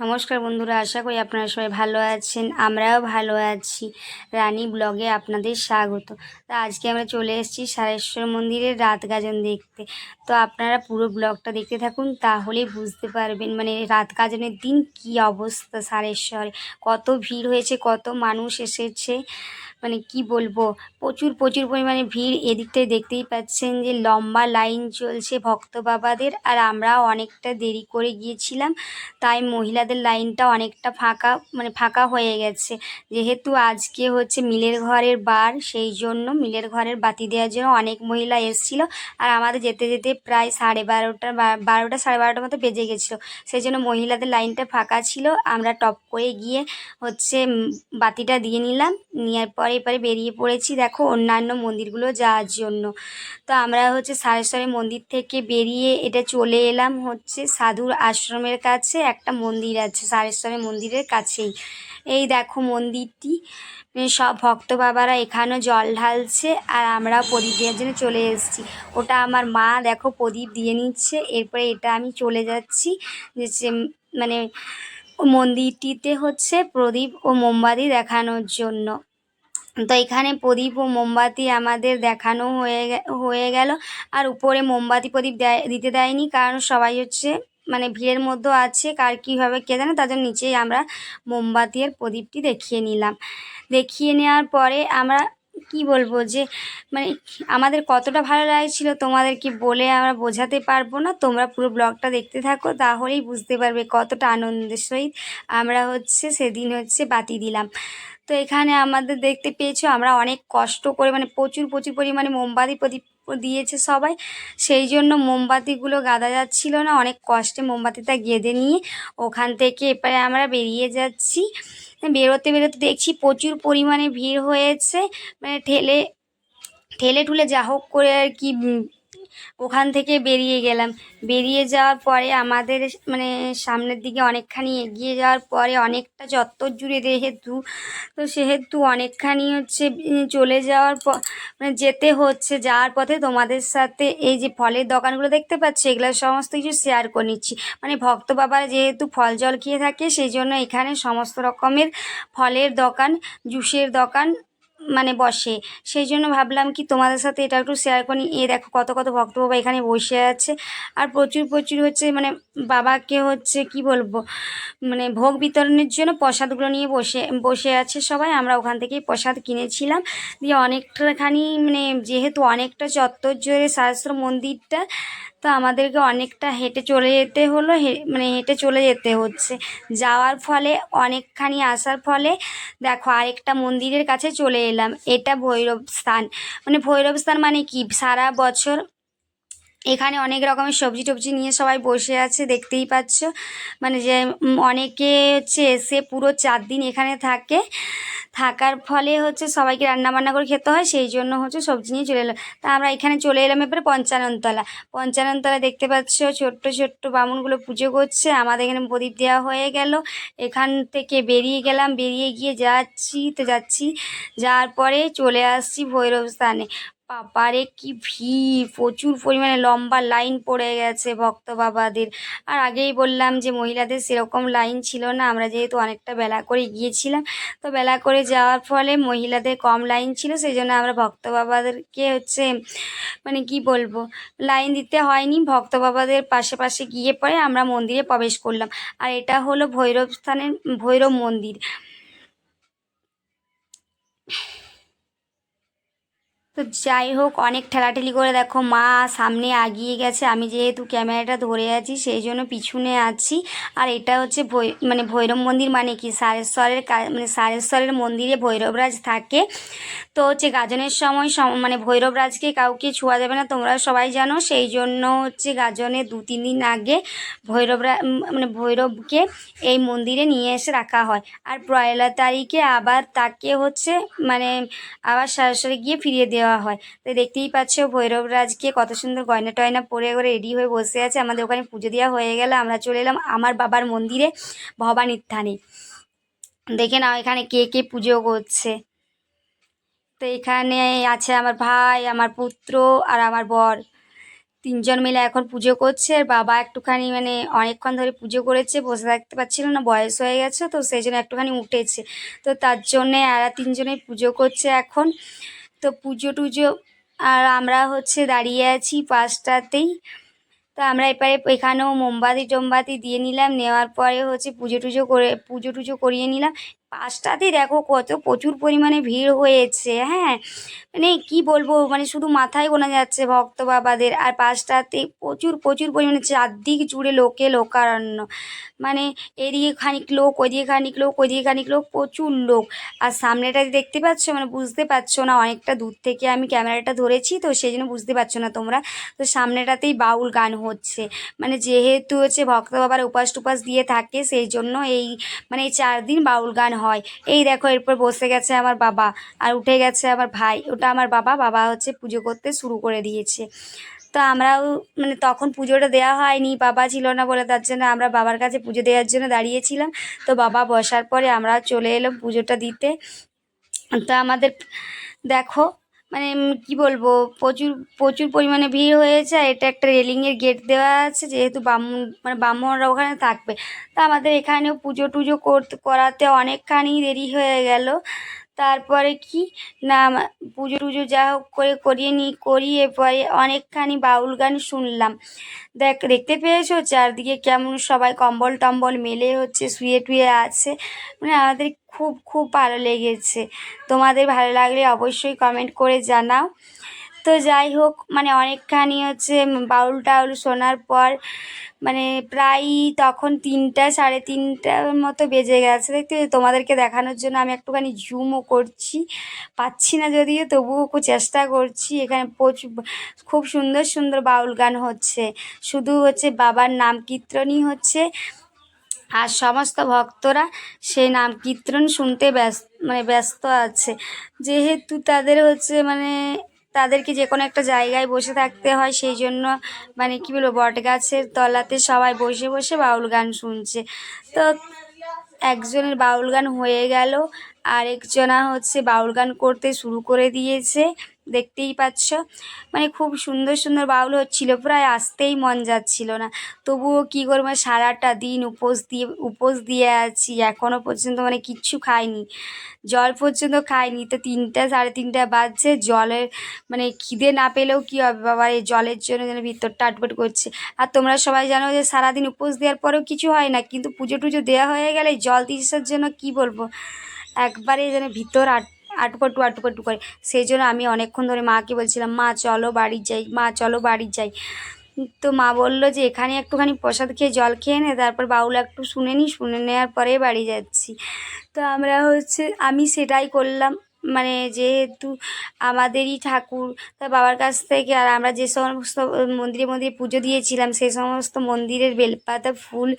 নমস্কার বন্ধুরা, আশা করি আপনারা সবাই ভালো আছেন, আমরাও ভালো আছি। রানী ব্লগে আপনাদের স্বাগত। তো আজকে আমরা চলে এসেছি সারেশ্বর মন্দিরের রাত গাজন দেখতে। তো আপনারা পুরো ব্লগটা দেখতে থাকুন তাহলেই বুঝতে পারবেন মানে রাত গাজনের দিন কি অবস্থা সারেশ্বরে। কত ভিড় হয়েছে, কত মানুষ এসেছে। মানে কি বলব? প্রচুর প্রচুর পরিমাণে ভিড়। এদিকটায় দেখতেই পাচ্ছেন যে লম্বা লাইন চলছে ভক্ত বাবাদের আর আমরাও অনেকটা দেরি করে গিয়েছিলাম, তাই মহিলাদের লাইনটা অনেকটা ফাঁকা মানে ফাঁকা হয়ে গেছে। যেহেতু আজকে হচ্ছে মিলের ঘরের বার, সেই জন্য মিলের ঘরের বাতি দেওয়ার জন্য অনেক মহিলা এসেছিল আর আমাদের যেতে যেতে প্রায় সাড়ে বারোটা বারোটা, সাড়ে বারোটার মতো বেজে গেছিল। সেই জন্য মহিলাদের লাইনটা ফাঁকা ছিল। আমরা টপ করে গিয়ে হচ্ছে বাতিটা দিয়ে নিলাম। নেওয়ার পরে এবারে বেরিয়ে পড়েছি। দেখো, অন্যান্য মন্দিরগুলো যাওয়ার জন্য। তো আমরা হচ্ছে সারেশ্বরের মন্দির থেকে বেরিয়ে এটা চলে এলাম হচ্ছে সাধুর আশ্রমের কাছে। একটা মন্দির আছে সারেশ্বরের মন্দিরের কাছেই। এই দেখো মন্দিরটি। মানে সব ভক্ত বাবারা এখানেও জল ঢালছে আর আমরা প্রদীপ দেওয়ার জন্য চলে এসেছি। ওটা আমার মা দেখো প্রদীপ দিয়ে নিচ্ছে। এরপরে এটা আমি চলে যাচ্ছি। যে মানে মন্দিরটিতে হচ্ছে প্রদীপ ও মোমবাতি দেখানোর জন্য। তো এখানে প্রদীপ ও মোমবাতি আমাদের দেখানো হয়ে হয়ে গেল। আর উপরে মোমবাতি প্রদীপ দেয়, দিতে দেয়নি, কারণ সবাই হচ্ছে মানে ভিড়ের মধ্যে আছে, কার কীভাবে কে জানে তাদের নিচেই আমরা মোমবাতি আর প্রদীপটি দেখিয়ে নিলাম। দেখিয়ে নেওয়ার পরে আমরা কি বলব যে মানে আমাদের কতটা ভালো লাগছিল তোমাদেরকে বলে আমরা বোঝাতে পারব না। তোমরা পুরো ব্লগটা দেখতে থাকো, তাহলেই বুঝতে পারবে কতটা আনন্দের সহিত আমরা হচ্ছে সেদিন হচ্ছে বাতি দিলাম। তো এখানে আমাদের দেখতে পেয়েছ আমরা অনেক কষ্ট করে মানে প্রচুর প্রচুর পরিমাণে মোমবাতি প্রদীপ দিয়েছে সবাই। সেই জন্য মোমবাতিগুলো গাদা যাচ্ছিল না, অনেক কষ্টে মোমবাতিটা গেঁদে নিয়ে ওখান থেকে এবারে আমরা বেরিয়ে যাচ্ছি। বেরোতে বেরোতে দেখছি প্রচুর পরিমাণে ভিড় হয়েছে মানে ঠেলে ঠেলে ঠুলে যা হোক করে আর কি ওখান থেকে বেরিয়ে গেলাম। বেরিয়ে যাওয়ার পরে আমাদের মানে সামনের দিকে অনেকখানি এগিয়ে যাওয়ার পরে অনেকটা চত্বর জুড়ে যেহেতু, তো সেহেতু অনেকখানি হচ্ছে চলে যাওয়ার পর মানে যেতে হচ্ছে। যাওয়ার পথে তোমাদের সাথে এই যে ফলের দোকানগুলো দেখতে পাচ্ছি, এগুলো সমস্ত কিছু শেয়ার করে নিচ্ছি। মানে ভক্ত বাবারা যেহেতু ফল জল খেয়ে থাকে, সেই জন্য এখানে সমস্ত রকমের ফলের দোকান, জুসের দোকান মানে বসে। সেই জন্য ভাবলাম কি তোমাদের সাথে এটা একটু শেয়ার করি। এ দেখো কত কত ভক্ত বাবা এখানে বসে আছে। আর প্রচুর প্রচুর হচ্ছে মানে বাবাকে হচ্ছে কি বলব? মানে ভোগ বিতরণের জন্য প্রসাদগুলো নিয়ে বসে বসে আছে সবাই। আমরা ওখান থেকেই প্রসাদ কিনেছিলাম। দিয়ে অনেকটাখানি মানে যেহেতু অনেকটা চত্বর জুড়ে শাস্ত্র মন্দিরটা তো আমাদেরকে অনেকটা হেঁটে চলে যেতে হলো মানে হেঁটে চলে যেতে হচ্ছে। যাওয়ার ফলে, অনেকখানি আসার ফলে, দেখো আরেকটা মন্দিরের কাছে চলে এলাম। এটা ভৈরব স্থান। মানে ভৈরব স্থান মানে কি? সারা বছর এখানে অনেক রকমের সবজি টবজি নিয়ে সবাই বসে আছে, দেখতেই পাচ্ছ। মানে যে অনেকে হচ্ছে এসে পুরো চার দিন এখানে থাকে। থাকার ফলে হচ্ছে সবাইকে রান্না বান্না করে খেতে হয়, সেই জন্য হচ্ছে সবজি নিয়ে চলে এলাম তা আমরা এখানে চলে এলাম এবারে পঞ্চাননতলা। পঞ্চাননতলা দেখতে পাচ্ছ ছোট্ট ছোট্ট বামুনগুলো পুজো করছে। আমাদের এখানে প্রদীপ দেওয়া হয়ে গেল। এখান থেকে বেরিয়ে গেলাম। বেরিয়ে গিয়ে যাচ্ছি, তো যাচ্ছি। যাওয়ার পরে চলে আসছি ভৈরব স্থানে। বাবারে, কি ভিড়! প্রচুর পরিমাণে লম্বা লাইন পড়ে গেছে ভক্ত বাবাদের। আর আগেই বললাম যে, মহিলাদের সেরকম লাইন ছিল না। আমরা যেহেতু অনেকটা বেলা করে গিয়েছিলাম, তো বেলা করে যাওয়ার ফলে মহিলাদের কম লাইন ছিল। সেই জন্য আমরা ভক্ত বাবাদেরকে হচ্ছে মানে কি বলব, লাইন দিতে হয়নি। ভক্ত বাবাদের পাশে পাশে গিয়ে পরে আমরা মন্দিরে প্রবেশ করলাম। আর এটা হলো ভৈরব স্থানের, ভৈরব মন্দির। তো যাই হোক, অনেক ঠেলাঠেলি করে দেখো, মা সামনে আগিয়ে গেছে। আমি যেহেতু ক্যামেরাটা ধরে আছি, সেই জন্য পিছনে আছি। আর এটা হচ্ছে ভৈ মানে ভৈরব মন্দির মানে কি? সারেশ্বরের মানে সারেশ্বরের মন্দিরে ভৈরবরাজ থাকে। তো হচ্ছে গাজনের সময় সম- মানে ভৈরবরাজকে কাউকে ছোঁয়া যাবে না, তোমরা সবাই জানো। সেই জন্য হচ্ছে গাজনের দু, তিন দিন আগে ভৈরবরা মানে ভৈরবকে এই মন্দিরে নিয়ে এসে রাখা হয়। আর পয়লা তারিখে আবার তাকে হচ্ছে মানে আবার সরাসরি গিয়ে ফিরিয়ে দেওয়া হয়। তো দেখতেই পাচ্ছ ভৈরবরাজকে কত সুন্দর গয়না টয়না পরে করে রেডি হয়ে বসে আছে। আমাদের ওখানে পুজো দেওয়া হয়ে গেল। আমরা চলে এলাম আমার বাবার মন্দিরে ভবানীর থানে দেখে নাও এখানে কে কে পুজো করছে। তো এখানে আছে আমার ভাই, আমার পুত্র আর আমার বর। তিনজন মিলে এখন পুজো করছে। আর বাবা একটুখানি মানে অনেকক্ষণ ধরে পুজো করেছে, বসে থাকতে পারছিল না, বয়স হয়ে গেছে তো সেই জন্য একটুখানি উঠেছে। তো তার জন্যে এরা তিনজনে পুজো করছে এখন। তো পুজো টুজো, আর আমরা হচ্ছে দাঁড়িয়ে আছি পাঁচটাতেই। তো আমরা এপারে এখানেও মোমবাতি টোমবাতি দিয়ে নিলাম, নেওয়ার পরে হচ্ছে পুজো টুজো করে, পুজো টুজো করিয়ে নিলাম। পাঁচটাতেই দেখো কত প্রচুর পরিমাণে ভিড় হয়েছে হ্যাঁ? মানে কি বলব মানে শুধু মাথায় গোনা যাচ্ছে ভক্ত বাবাদের, আর পাঁচটাতে প্রচুর প্রচুর পরিমাণে চারদিক জুড়ে লোকে লোকারণ্য। মানে এদিকে খানিক লোক ওইদিকে খানিক লোক ওইদিকে খানিক লোক, প্রচুর লোক। আর সামনেটা দেখতে পাচ্ছ মানে বুঝতে পারছ না, অনেকটা দূর থেকে আমি ক্যামেরাটা ধরেছি, তো সেই জন্য বুঝতে পারছ না তোমরা। তো সামনেটাতেই বাউল গান হচ্ছে। মানে যেহেতু হচ্ছে ভক্ত বাবার উপাস টুপাস দিয়ে থাকে, সেই জন্য এই মানে এই চার দিন বাউল গান হয়। এই দেখো, এরপর বসে গেছে আমার বাবা আর উঠে গেছে আমার ভাই। ওটা আমার বাবা বাবা হচ্ছে পুজো করতে শুরু করে দিয়েছে। তো আমরাও মানে তখন পুজোটা দেওয়া হয়নি, বাবা ছিল না বলে তার জন্য আমরা বাবার কাছে পুজো দেওয়ার জন্য দাঁড়িয়েছিলাম। তো বাবা বসার পরে আমরা চলে এলাম পুজোটা দিতে। তো আমাদের, দেখো মানে কি বলব, প্রচুর প্রচুর পরিমাণে ভিড় হয়েছে আর এটা একটা রেলিংয়ের গেট দেওয়া আছে, যেহেতু বামুন মানে ব্রাহ্মণরা ওখানে থাকবে। তা আমাদের এখানেও পুজো টুজো করতে, করাতে অনেকখানি দেরি হয়ে গেল। তারপরে কি? না পুজো টুজো যা হোক করে করিয়ে নিই করিয়ে পরে অনেকখানি বাউল গান শুনলাম। দেখ, দেখতে পেয়েছ? চারদিকে কেমন সবাই কম্বল টম্বল মেলে হচ্ছে, শুয়ে টুয়ে আছে। মানে আমাদের খুব খুব ভালো লেগেছে। তোমাদের ভালো লাগলে অবশ্যই কমেন্ট করে জানাও। তো যাই হোক মানে অনেকখানি হচ্ছে বাউল টাউল শোনার পর মানে প্রায় তখন তিনটা, সাড়ে তিনটার মতো বেজে গেছে। দেখতে তোমাদেরকে দেখানোর জন্য আমি একটুখানি জুমও করছি। পাচ্ছি না যদিও, তবুও খুব চেষ্টা করছি। এখানে প্রচুর খুব সুন্দর সুন্দর বাউল গান হচ্ছে। শুধু হচ্ছে বাবার নাম কীর্তনই হচ্ছে। আর সমস্ত ভক্তরা সেই নাম কীর্তন শুনতে ব্যস্ত মানে ব্যস্ত আছে। যেহেতু তাদের হচ্ছে মানে তাদেরকে যে কোনো একটা জায়গায় বসে থাকতে হয়, সেই জন্য মানে কী বলব বট গাছের তলাতে সবাই বসে বসে বাউল গান শুনছে। তো একজনের বাউল গান হয়ে গেল, আরেকজনা হচ্ছে বাউল গান করতে শুরু করে দিয়েছে। দেখতেই পাচ্ছ। মানে খুব সুন্দর সুন্দর বাউল হচ্ছিল প্রায় আসতেই মন যাচ্ছিল না। তবুও কী করব, সারাটা দিন উপোস দিয়ে উপোস দিয়ে আছি। এখনও পর্যন্ত মানে কিচ্ছু খাইনি। জল পর্যন্ত খাইনি। তো তিনটা, সাড়ে তিনটা বাজছে। জলের মানে খিদে না পেলেও কী হবে বাবা? এই জলের জন্য যেন ভিতরটা আটপট করছে। আর তোমরা সবাই জানো যে সারাদিন উপোস দেওয়ার পরেও কিছু হয় না। কিন্তু পুজো টুজো দেওয়া হয়ে গেলে জল তিসার জন্য কি বলব? একবারে যেন ভিতর আট আটপটু টু করে। সেই জন্য আমি অনেকক্ষণ ধরে মাকে বলছিলাম, মা, চলো বাড়ি যাই, মা, চলো বাড়ি যাই। তো মা বলল যে, এখানে একটুখানি প্রসাদ খেয়ে, জল খেয়ে নে, তারপর বাউল একটু শুনে নি, শুনে নেওয়ার পরে বাড়ি যাচ্ছি। তো আমরা হচ্ছে, আমি সেটাই করলাম। মানে যেহেতু আমাদেরই ঠাকুর, তা বাবার কাছ থেকে আর আমরা যে সমস্ত মন্দিরে মন্দিরে পুজো দিয়েছিলাম, সেই সমস্ত মন্দিরের বেলপাতা, ফুল,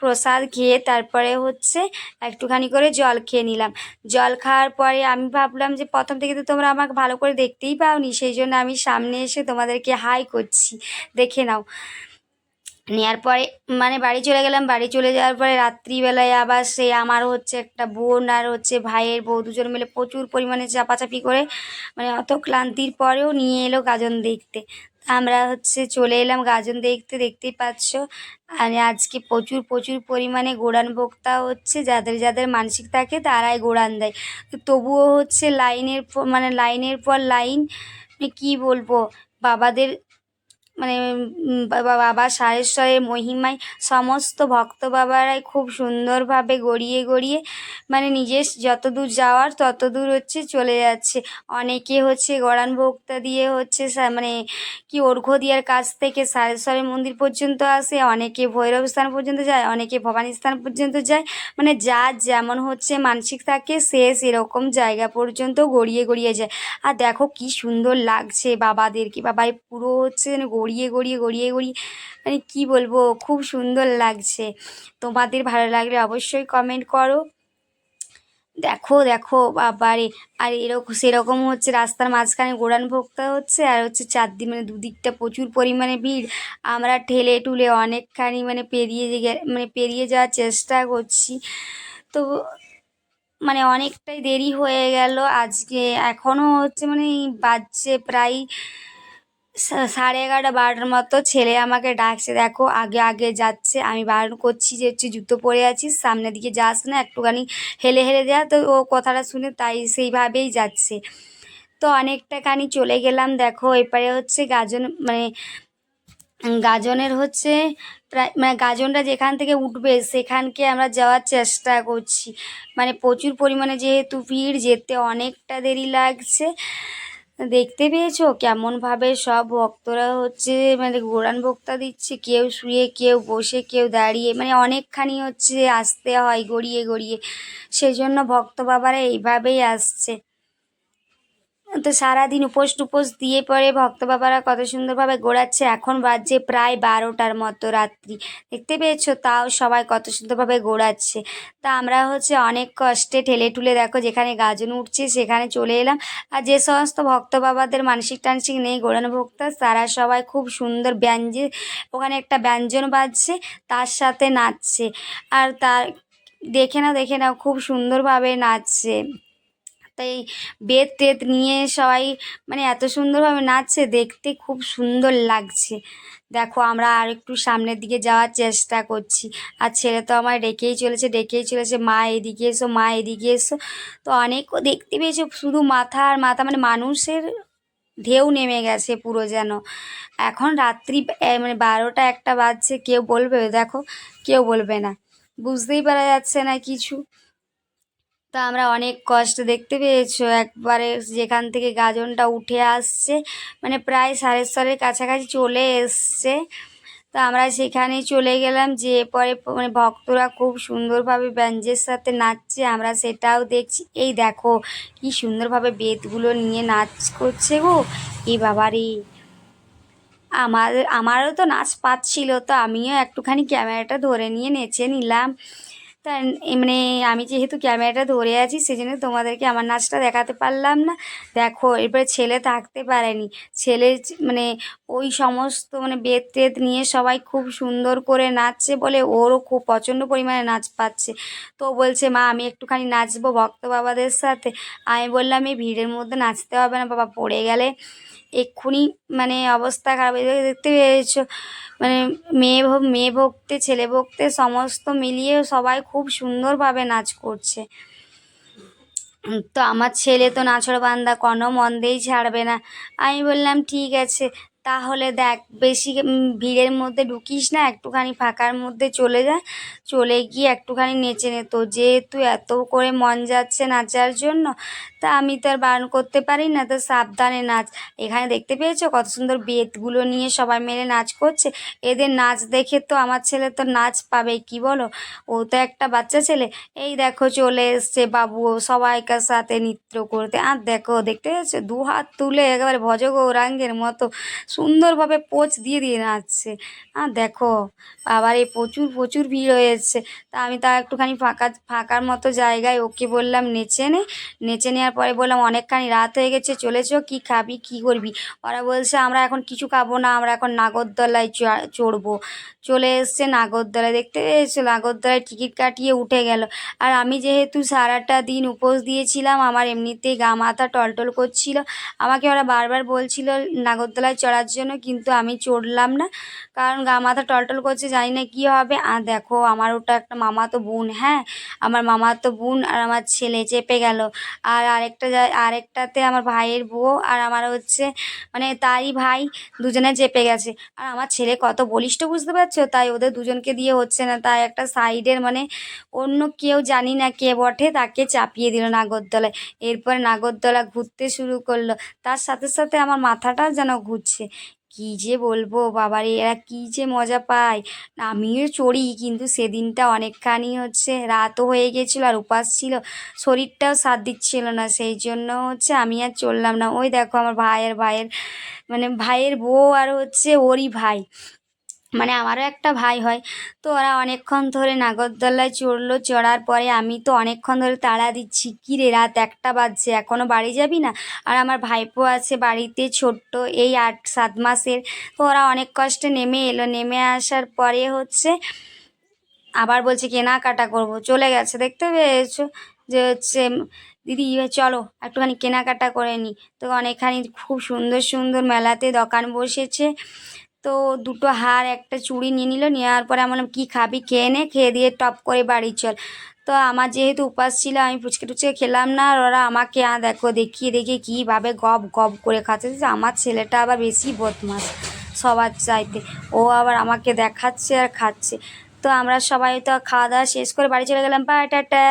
প্রসাদ খেয়ে তারপরে হচ্ছে একটুখানি করে জল খেয়ে নিলাম। জল খাওয়ার পরে আমি ভাবলাম যে প্রথম থেকে তো তোমরা আমাকে ভালো করে দেখতেই পাওনি, সেই জন্য আমি সামনে এসে তোমাদেরকে হাই করছি। দেখে নাও। নেওয়ার পরে মানে বাড়ি চলে গেলাম। বাড়ি চলে যাওয়ার পরে রাত্রিবেলায় আবার সে আমার হচ্ছে একটা বোন আর হচ্ছে ভাইয়ের বউ দুজন মিলে প্রচুর পরিমাণে চাপাচাপি করে মানে অত ক্লান্তির পরেও নিয়ে এলো গাজন দেখতে। আমরা হচ্ছে চলে এলাম গাজন দেখতে, দেখতেই পাচ্ছ আর আজকে প্রচুর প্রচুর পরিমাণে গোড়ান ভোক্তা হচ্ছে, যাদের যাদের মানসিক থাকে তারাই গোড়ান দেয়। তবুও হচ্ছে লাইনের মানে লাইনের পর লাইন মানে কী বলব, বাবাদের মানে বাবা সারেশ্বরের মহিমায় সমস্ত ভক্ত বাবারাই খুব সুন্দরভাবে গড়িয়ে গড়িয়ে মানে নিজের যতদূর যাওয়ার ততদূর হচ্ছে চলে যাচ্ছে। অনেকে হচ্ছে গড়ান ভোক্তা দিয়ে হচ্ছে মানে কি অর্ঘ্য দেওয়ার কাছ থেকে সারেশ্বরের মন্দির পর্যন্ত আসে, অনেকে ভৈরব স্থান পর্যন্ত যায়, অনেকে ভবানী স্থান পর্যন্ত যায়। মানে যার যেমন হচ্ছে মানসিক থাকে, সে সেরকম জায়গা পর্যন্ত গড়িয়ে গড়িয়ে যায়। আর দেখো কি সুন্দর লাগছে বাবাদেরকে, বাবাই পুরো হচ্ছে গড়িয়ে গড়িয়ে গড়িয়ে গড়িয়ে মানে কি বলব, খুব সুন্দর লাগছে। তোমাদের ভালো লাগলে অবশ্যই কমেন্ট করো। দেখো দেখো, বাবারে, আর এরকম সেরকম হচ্ছে রাস্তার মাঝখানে গোড়ান ভোক্তা হচ্ছে, আর হচ্ছে চারদিক মানে দুদিকটা প্রচুর পরিমাণে ভিড়। আমরা ঠেলে টুলে অনেকখানি মানে পেরিয়ে মানে পেরিয়ে যাওয়ার চেষ্টা করছি। তো মানে অনেকটাই দেরি হয়ে গেল, আজকে এখনও হচ্ছে মানে বাজছে প্রায় সাড়ে এগারোটা বারোটার মতো ছেলে আমাকে ডাকছে, দেখো, আগে আগে যাচ্ছে, আমি বারণ করছি যে হচ্ছে জুতো পরে আছিস, সামনের দিকে যাস না, একটুখানি হেলে হেলে যা তো ও কথাটা শুনে তাই সেইভাবেই যাচ্ছে। তো অনেকটা খানি চলে গেলাম, দেখো, এপারে হচ্ছে গাজন মানে গাজনের হচ্ছে প্রায় মানে গাজনটা যেখান থেকে উঠবে, সেখানকে আমরা যাওয়ার চেষ্টা করছি। মানে প্রচুর পরিমাণে যেহেতু ভিড়, যেতে অনেকটা দেরি লাগছে। দেখতে পেয়েছ? কেমনভাবে সব ভক্তরা হচ্ছে মানে গোড়ান ভক্তা দিচ্ছে, কেউ শুয়ে, কেউ বসে, কেউ দাঁড়িয়ে মানে অনেকখানি হচ্ছে আসতে হয় গড়িয়ে গড়িয়ে। সেই জন্য ভক্ত বাবারা এইভাবেই আসছে। তো সারাদিন উপোস টুপোস দিয়ে পরে ভক্ত বাবারা কত সুন্দরভাবে গোড়াচ্ছে। এখন বাজছে প্রায় বারোটার মতো রাত্রি। দেখতে পেয়েছ? তাও সবাই কত সুন্দরভাবে গোড়াচ্ছে। তা আমরা হচ্ছে অনেক কষ্টে ঠেলে টুলে দেখো যেখানে গাজন উঠছে সেখানে চলে এলাম। আর যে সমস্ত ভক্ত বাবাদের মানসিক টানসিক নেই গোড়ানো ভক্তা, তারা সবাই খুব সুন্দর ব্যঞ্জে, ওখানে একটা ব্যঞ্জন বাজছে, তার সাথে নাচছে। আর তার, দেখে নাও দেখে নাও, খুব সুন্দরভাবে নাচছে। তাই বেত টেত নিয়ে সবাই মানে এত সুন্দরভাবে নাচছে, দেখতে খুব সুন্দর লাগছে। দেখো, আমরা আর একটু সামনের দিকে যাওয়ার চেষ্টা করছি। আর ছেলে তো আমার ডেকেই চলেছে ডেকেই চলেছে, মা, এদিকে এসো, মা, এদিকে এসো। তো অনেকও দেখতে পেয়েছ, শুধু মাথা আর মাথা মানে মানুষের ঢেউ নেমে গেছে পুরো যেন। এখন রাত্রি মানে বারোটা একটা বাজছে, কেউ বলবে, দেখো, কেউ বলবে না। বুঝতেই পারা যাচ্ছে না কিছু। তো আমরা অনেক কষ্ট দেখতে পেয়েছ। একবারে যেখান থেকে গাজনটা উঠে আসছে মানে প্রায় সাড়ে ছয়ের কাছাকাছি চলে এসছে। তো আমরা সেখানে চলে গেলাম যে পরে মানে ভক্তরা খুব সুন্দরভাবে ব্যাঞ্জের সাথে নাচছে, আমরা সেটাও দেখছি। এই দেখো, কি সুন্দরভাবে বেতগুলো নিয়ে নাচ করছে গো। এই বাবারে! আমার আমারও তো নাচ পাচ্ছিল, তো আমিও একটুখানি ক্যামেরাটা ধরে নিয়ে নেচে নিলাম। তা মানে আমি যেহেতু ক্যামেরাটা ধরে আছি, সেজন্য তোমাদেরকে আমার নাচটা দেখাতে পারলাম না। দেখো, এরপরে ছেলে থাকতে পারেনি। ছেলে মানে ওই সমস্ত মানে বেত টেত নিয়ে সবাই খুব সুন্দর করে নাচছে বলে ওরও খুব প্রচণ্ড পরিমাণে নাচ পাচ্ছে। তো বলছে, মা, আমি একটুখানি নাচবো ভক্ত বাবাদের সাথে। আমি বললাম, এই ভিড়ের মধ্যে নাচতে হবে না বাবা, পড়ে গেলে এক্ষুনি মানে অবস্থা খারাপ হয়ে যাবে দেখতে পেয়েছ। মানে মেয়ে মেয়ে ভক্তে ছেলে ভক্তে সমস্ত মিলিয়ে সবাই খুব সুন্দরভাবে নাচ করছে। তো আমার ছেলে তো নাছড় বান্দা কোনো মন্দেই ছাড়বে না। আমি বললাম, ঠিক আছে তাহলে দেখ, বেশি ভিড়ের মধ্যে ঢুকিস না, একটুখানি ফাঁকার মধ্যে চলে যা, চলে গিয়ে একটুখানি নেচে নে। তো যেহেতু এত করে মন যাচ্ছে নাচার জন্য, তা আমি তো আর বারণ করতে পারি না, তো সাবধানে নাচ। এখানে দেখতে পেয়েছ কত সুন্দর বেতগুলো নিয়ে সবাই মিলে নাচ করছে? এদের নাচ দেখে তো আমার ছেলে তো নাচ পাবে, কি বলো? ও তো একটা বাচ্চা ছেলে। এই দেখো চলে এসছে বাবু সবাইকার সাথে নৃত্য করতে। আর দেখো, দেখতে পাচ্ছ দু হাত তুলে একেবারে ভজ গৌরাঙ্গের মতো সুন্দরভাবে পোচ দিয়ে দিয়ে নাচছে আর দেখো আবার এই প্রচুর প্রচুর ভিড় হয়েছে। তা আমি তা একটুখানি ফাঁকা, ফাঁকার মতো জায়গায় ওকে বললাম, নেচে নে। নেচে নেওয়ার পরে বললাম, অনেকখানি রাত হয়ে গেছে, চলেছ? কি খাবি? কি করবি? ওরা বলছে, আমরা এখন কিছু খাব না, আমরা এখন নাগরদোলায় চড়বো। চলে এসছে নাগরদোলায়। দেখতে পেয়েছ, নাগরদোলায় টিকিট কাটিয়ে উঠে গেল। আর আমি যেহেতু সারাটা দিন উপোস দিয়েছিলাম, আমার এমনিতেই গা মাথা টলটল করছিল। আমাকে ওরা বারবার বলছিল, নাগরদোলায় চড়ার জন্য কিন্তু আমি চড়লাম না। কারণ গা মাথা টলটল করছে, জানি না কী হবে। আর দেখো, আমার ওটা একটা মামা তো বোন হ্যাঁ? আমার মামা তো বোন আর আমার ছেলে চেপে গেল। আর আরেকটা আরেকটাতে আমার ভাইয়ের বউ আর আমার হচ্ছে মানে তারই ভাই দুজনে চেপে গেছে। আর আমার ছেলে কত বলিষ্ঠ বুঝতে পারছ? তাই ওদের দুজনকে দিয়ে হচ্ছে না, তাই একটা সাইডের মানে অন্য কেউ জানি না কে বটে, তাকে চাপিয়ে দিল নাগরদোলায়। এরপরে নাগরদোলা ঘুরতে শুরু করল। তার সাথে সাথে আমার মাথাটা যেন ঘুরছে। কি যে বলব বাবার, এরা কি যে মজা পায়। আমিও চড়ি, কিন্তু সেদিনটা অনেকখানি হচ্ছে রাতও হয়ে গেছিল আর উপাস ছিল, শরীরটাও সাথ দিচ্ছিল না, সেই জন্য হচ্ছে আমি আর চললাম না। ওই দেখো আমার ভাইয়ের ভাইয়ের মানে ভাইয়ের বউ আর হচ্ছে ওরই ভাই। মানে আমারও একটা ভাই হয়। তো ওরা অনেকক্ষণ ধরে নাগরদোলায় চড়লো। চড়ার পরে আমি তো অনেকক্ষণ ধরে তাড়া দিচ্ছি, কী রে, রাত একটা বাজছে এখনও বাড়ি যাবি না? আর আমার ভাইপো আছে বাড়িতে ছোট্ট, এই আট, সাত মাসের। তো ওরা অনেক কষ্টে নেমে এলো। নেমে আসার পরে হচ্ছে আবার বলছে, কেনাকাটা করব। চলে গেছে, দেখতে পেয়েছ? যে হচ্ছে, দিদি চলো, একটুখানি কেনাকাটা করে নিই তো অনেকখানি খুব সুন্দর সুন্দর মেলাতে দোকান বসেছে। তো দুটো হার একটা চুড়ি নিয়ে নিল, নেওয়ার পরে আমি বললাম, কী খাবি? খেয়ে নে, খেয়ে দিয়ে টপ করে বাড়ি চল। তো আমার যেহেতু উপাস ছিল, আমি ফুচকে টুচকে খেলাম না, আর ওরা আমাকে আ দেখো দেখিয়ে দেখিয়ে কীভাবে গপ গপ করে খাচ্ছে। আমার ছেলেটা আবার বেশি বদমাস, সবার চাইতে। ও আবার আমাকে দেখাচ্ছে আর খাচ্ছে। তো আমরা সবাই তো খাওয়া দাওয়া শেষ করে বাড়ি চলে গেলাম। By tata